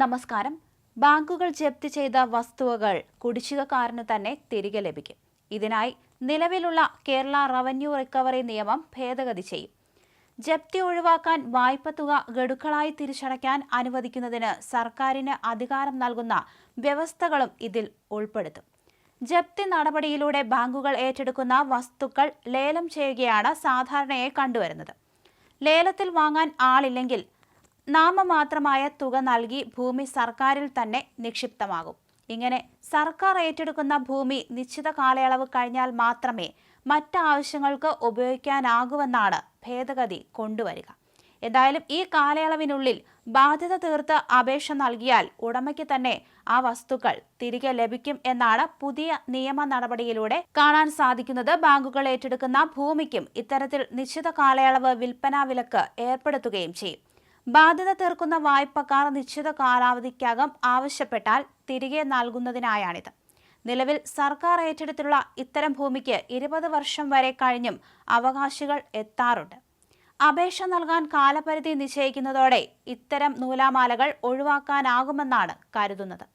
നമസ്കാരം. ബാങ്കുകൾ ജപ്തി ചെയ്ത വസ്തുവകൾ കുടിശ്ശികക്കാരന് തന്നെ തിരികെ ലഭിക്കും. ഇതിനായി നിലവിലുള്ള കേരള റവന്യൂ റിക്കവറി നിയമം ഭേദഗതി ചെയ്യും. ജപ്തി ഒഴിവാക്കാൻ വായ്പ തുക ഗഡുക്കളായി തിരിച്ചടയ്ക്കാൻ അനുവദിക്കുന്നതിന് സർക്കാരിന് അധികാരം നൽകുന്ന വ്യവസ്ഥകളും ഇതിൽ ഉൾപ്പെടുത്തും. ജപ്തി നടപടിയിലൂടെ ബാങ്കുകൾ ഏറ്റെടുക്കുന്ന വസ്തുക്കൾ ലേലം ചെയ്യുകയാണ് സാധാരണയായി കണ്ടുവരുന്നത്. ലേലത്തിൽ വാങ്ങാൻ ആളില്ലെങ്കിൽ നാമമാത്രമായ തുക നൽകി ഭൂമി സർക്കാരിൽ തന്നെ നിക്ഷിപ്തമാകും. ഇങ്ങനെ സർക്കാർ ഏറ്റെടുക്കുന്ന ഭൂമി നിശ്ചിത കാലയളവ് കഴിഞ്ഞാൽ മാത്രമേ മറ്റ് ആവശ്യങ്ങൾക്ക് ഉപയോഗിക്കാനാകുമെന്നാണ് ഭേദഗതി കൊണ്ടുവരിക. എന്തായാലും ഈ കാലയളവിനുള്ളിൽ ബാധ്യത തീർത്ത് അപേക്ഷ നൽകിയാൽ ഉടമയ്ക്ക് തന്നെ ആ വസ്തുക്കൾ തിരികെ ലഭിക്കും എന്നാണ് പുതിയ നിയമ നടപടിയിലൂടെ കാണാൻ സാധിക്കുന്നത്. ബാങ്കുകൾ ഏറ്റെടുക്കുന്ന ഭൂമിക്കും ഇത്തരത്തിൽ നിശ്ചിത കാലയളവ് വിൽപ്പനാ വിലക്ക് ഏർപ്പെടുത്തുകയും ചെയ്യും. ബാധ്യത തീർക്കുന്ന വായ്പക്കാർ നിശ്ചിത കാലാവധിക്കകം ആവശ്യപ്പെട്ടാൽ തിരികെ നൽകുന്നതിനായാണിത്. നിലവിൽ സർക്കാർ ഏറ്റെടുത്തുള്ള ഇത്തരം ഭൂമിക്ക് ഇരുപത് വർഷം വരെ കഴിഞ്ഞും അവകാശികൾ എത്താറുണ്ട്. അപേക്ഷ നൽകാൻ കാലപരിധി നിശ്ചയിക്കുന്നതോടെ ഇത്തരം നൂലാമാലകൾ ഒഴിവാക്കാനാകുമെന്നാണ് കരുതുന്നത്.